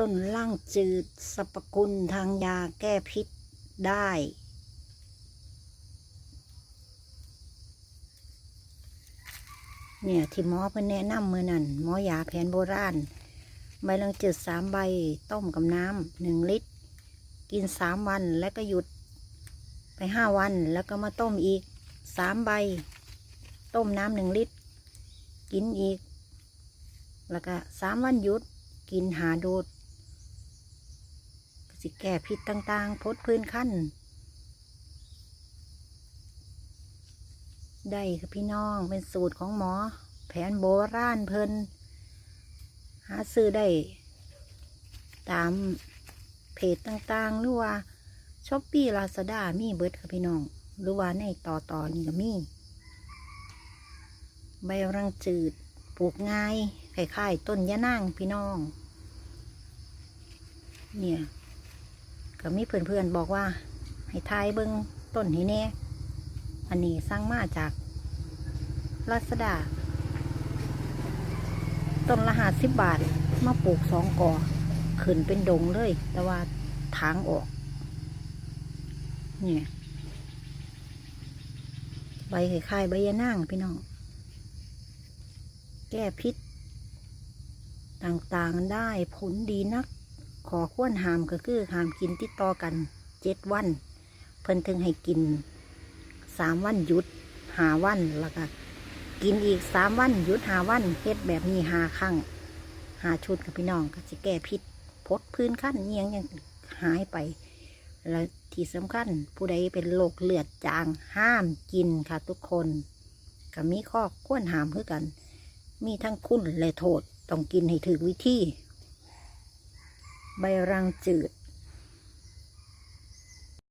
ต้นล่างจืดสรรพคุณทางยาแก้พิษได้ เนี่ย ที่หมอเพิ่นแนะนำมือนั่นหมอยาแผนโบราณ ใบลังจืดสามใบต้มกับน้ำหนึ่งลิตร กินสามวันแล้วก็หยุดไปห้าวันแล้วก็มาต้มอีกสามใบ ต้มน้ำหนึ่งลิตร กินอีก แล้วก็สามวันหยุดกินหาโดด สิแก้พิษต่างๆพดพื้นขั้น ได้ค่ะพี่น้องเป็นสูตรของหมอ แผนโบราณเพิ่นหาซื้อได้ ตามเพจต่างๆ หรือว่าช้อปปี้ลาซาด้ามีเบิร์ดค่ะพี่น้อง หรือว่าในต่อต่อนี่ก็มี ใบรังจืดปลูกง่ายคล้ายๆต้นยะนางพี่น้อง เนี่ย ก็มีเพื่อนๆบอกว่า ให้ทายเบิงต้นให้แน่อันนี้สร้างมาจากลาซาด้าต้นละหาสิบบาท มาปลูกสองกอขึ้นเป็นดงเลย แต่ว่าทางออก เนี่ย ใบคล้ายใบยะนางพี่น้อง แก้พิษ ต่างๆได้ผลดีนัก ขอควรหามก็คือหามกินติดต่อกันเจ็ดวัน เพิ่นถึงให้กินสามวันหยุดหาวันแล้วก็กินอีกสามวันหยุดหาวันเฮ็ดแบบนี้หาครั้งหาชุดกับพี่น้องก็จะแก้พิษพดพื้นขั้นเนียงยังหายไป แล้วที่สำคัญผู้ใดเป็นโรคเลือดจางห้ามกินค่ะทุกคนก็มีข้อควรหามคือกัน มีทั้งคุณและโทษต้องกินให้ถึงวิธี ใบรังจืด